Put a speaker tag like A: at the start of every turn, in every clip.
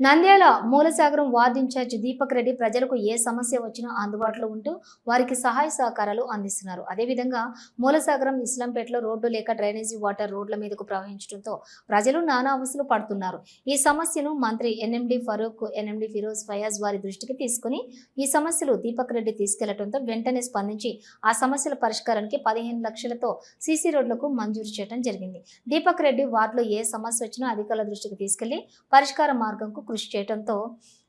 A: Nandyal Moolasagaram ward incharge Deepak Reddy ప్రజలకు ఏ సమస్య వచ్చినా అందుబాటులో ఉంటూ వారికి సహాయ సహకారాలు అందిస్తున్నారు. అదేవిధంగా మూలసాగరం ఇస్లాంపేటలో రోడ్డు లేక డ్రైనేజీ వాటర్ రోడ్ల మీదకు ప్రవహించడంతో ప్రజలు నానా అవసరం పడుతున్నారు. ఈ సమస్యను మంత్రి ఎన్ఎండి ఫరూక్ ఎన్ఎండి ఫిరోజ్ ఫయాజ్ వారి దృష్టికి తీసుకుని ఈ సమస్యలు దీపక్ రెడ్డి తీసుకెళ్ళడంతో వెంటనే స్పందించి ఆ సమస్యల పరిష్కారానికి పదిహేను లక్షలతో సీసీ రోడ్లకు మంజూరు చేయడం జరిగింది. దీపక్ రెడ్డి వార్డులో ఏ సమస్య వచ్చినా అధికారుల దృష్టికి తీసుకెళ్ళి పరిష్కార మార్గంకు కృషి చేయడంతో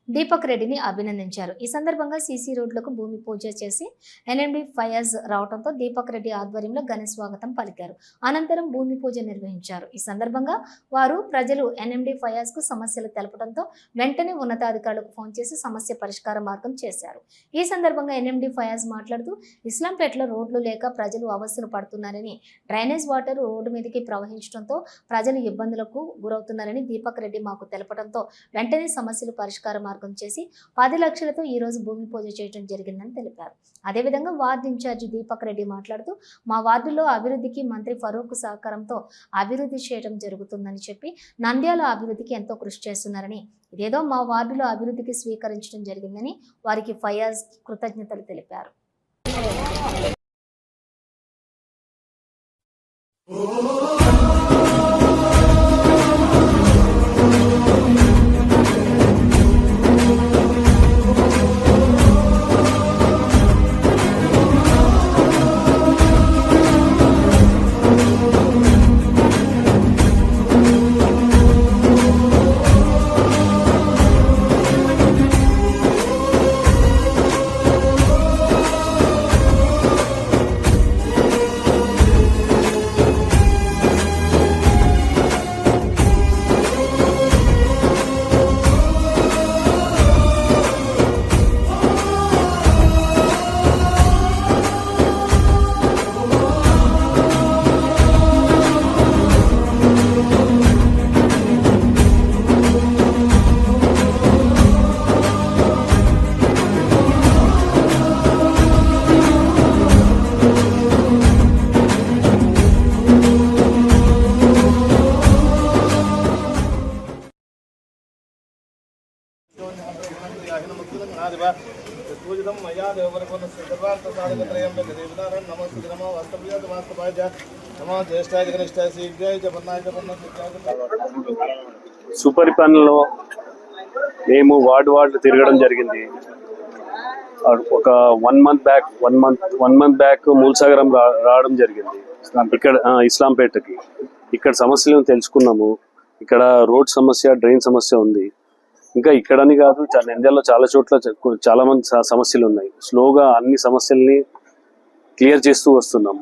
A: దీపక్ రెడ్డిని అభినందించారు. ఈ సందర్భంగా సీసీ రోడ్లకు భూమి పూజ చేసి ఎన్ఎండి ఫయాజ్ రావడంతో దీపక్ రెడ్డి ఆధ్వర్యంలో ఘన స్వాగతం పలికారు. అనంతరం భూమి పూజ నిర్వహించారు. ఈ సందర్భంగా వారు ప్రజలు ఎన్ఎండి ఫయాజ్కు సమస్యలు తెలపడంతో వెంటనే ఉన్నతాధికారులకు ఫోన్ చేసి సమస్య పరిష్కార మార్గం చేశారు. ఈ సందర్భంగా ఎన్ఎండి ఫయాజ్ మాట్లాడుతూ ఇస్లాంపేటలో రోడ్లు లేక ప్రజలు అవస్థలు పడుతున్నారని డ్రైనేజ్ వాటర్ రోడ్డు మీదకి ప్రవహించడంతో ప్రజలు ఇబ్బందులకు గురవుతున్నారని దీపక్ రెడ్డి మాకు తెలపడంతో వెంటనే సమస్యలు పరిష్కార మార్గం చేసి పది లక్షలతో ఈ రోజు భూమి పూజ చేయడం జరిగిందని తెలిపారు. అదేవిధంగా వార్డు ఇన్ఛార్జి దీపక్ రెడ్డి మాట్లాడుతూ మా వార్డులో అభివృద్ధికి మంత్రి ఫరూక్ సహకారంతో అభివృద్ధి చేయడం జరుగుతుందని చెప్పి నంద్యాల అభివృద్ధికి ఎంతో కృషి చేస్తున్నారని ఇదేదో మా వార్డులో అభివృద్ధికి స్వీకరించడం జరిగిందని వారికి ఫయాజ్ కృతజ్ఞతలు తెలిపారు.
B: Oh సర్వార్థ సాధక వాస్తవాయ జ్యేష్ఠాయ
C: సుపరిపాలనలో మేము వార్డు వార్డు తిరగడం జరిగింది. ఒక one month back one month one month back Moolasagaram రా రావడం జరిగింది. ఇక్కడ ఇస్లాంపేటకి. ఇక్కడ సమస్యలను తెలుసుకున్నాము. ఇక్కడ రోడ్ సమస్య డ్రైన్ సమస్య ఉంది. ఇంకా ఇక్కడని కాదు చాలా నంద్యాలలో చాలా చోట్ల చాలా మంది సమస్యలు ఉన్నాయి స్లోగా అన్ని సమస్యల్ని క్లియర్ చేస్తూ వస్తున్నాం.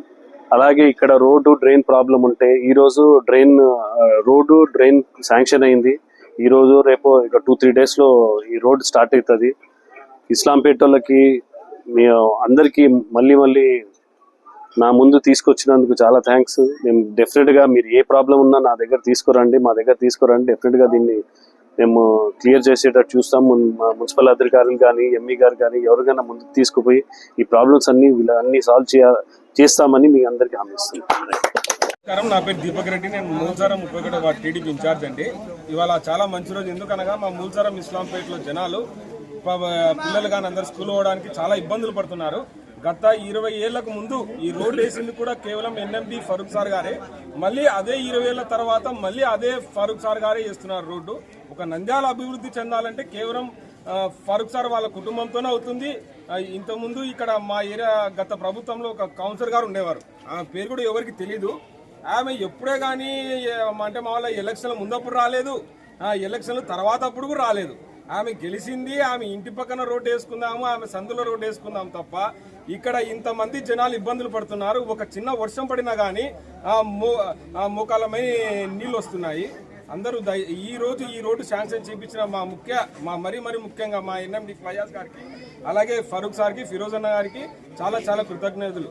C: అలాగే ఇక్కడ రోడ్డు డ్రైన్ ప్రాబ్లం ఉంటే ఈరోజు డ్రైన్ రోడ్డు డ్రైన్ శాంక్షన్ అయింది. ఈరోజు రేపు ఇక టూ త్రీ డేస్లో ఈ రోడ్ స్టార్ట్ అవుతుంది ఇస్లాంపేట వాళ్ళకి మీ అందరికీ మళ్ళీ మళ్ళీ నా ముందు తీసుకొచ్చినందుకు చాలా థ్యాంక్స్. మేము డెఫినెట్గా మీరు ఏ ప్రాబ్లం ఉన్నా నా దగ్గర తీసుకురండి మా దగ్గర తీసుకురండి. డెఫినెట్గా దీన్ని మేము క్లియర్ చేసేటట్టు చూస్తాం. మున్సిపల్ అధికారులు కానీ ఎంఈ గారు కానీ ఎవరికైనా ముందుకు తీసుకుపోయి ఈ ప్రాబ్లమ్స్ అన్ని అన్ని సాల్వ్ చేయ చేస్తామని మీ అందరికీ
D: హామీస్తున్నాం నా పేరు దీపక్ రెడ్డి. నేను మూల్సారం ముప్పై ఒకటో టీడీపీ ఇన్ఛార్జ్ అండి. ఇవాళ చాలా మంచి రోజు. ఎందుకనగా మా మూల్సారం ఇస్లాంపేటలో జనాలు పిల్లలు కానీ అందరు స్కూల్ పోవడానికి చాలా ఇబ్బందులు పడుతున్నారు. గత ఇరవై ఏళ్ళకు ముందు ఈ రోడ్డు వేసింది కూడా కేవలం ఎన్ఎండి ఫరూక్ సార్ గారే. మళ్ళీ అదే ఇరవై ఏళ్ళ తర్వాత మళ్ళీ అదే ఫరూక్ సార్ గారే చేస్తున్నారు రోడ్డు. ఒక నంద్యాల అభివృద్ధి చెందాలంటే కేవలం ఫరూక్ సార్ వాళ్ళ కుటుంబంతోనే అవుతుంది. ఇంతకుముందు ఇక్కడ మా ఏరియా గత ప్రభుత్వంలో ఒక కౌన్సిలర్ గారు ఉండేవారు. ఆమె పేరు కూడా ఎవరికి తెలియదు ఆమె ఎప్పుడే కానీ అంటే మా వాళ్ళ ఎలక్షన్ల ముందప్పుడు రాలేదు. ఎలక్షన్లు ఎలక్షన్ల తర్వాత అప్పుడు కూడా రాలేదు. ఆమె గెలిచింది ఆమె ఇంటి పక్కన రోడ్డు వేసుకుందాము ఆమె సందులో రోడ్డు వేసుకుందాం తప్ప ఇక్కడ ఇంతమంది జనాలు ఇబ్బందులు పడుతున్నారు. ఒక చిన్న వర్షం పడినా కానీ మో మోకాలమై నీళ్ళు వస్తున్నాయి. అందరూ ఈ రోజు ఈ రోడ్డు శాంక్షన్ చేయించిన మా ముఖ్య మా మరీ మరీ ముఖ్యంగా మా ఎన్ఎండి ఫయాజ్ గారికి అలాగే ఫరూక్ సార్కి ఫిరోజ్ అన్న గారికి చాలా చాలా కృతజ్ఞతలు.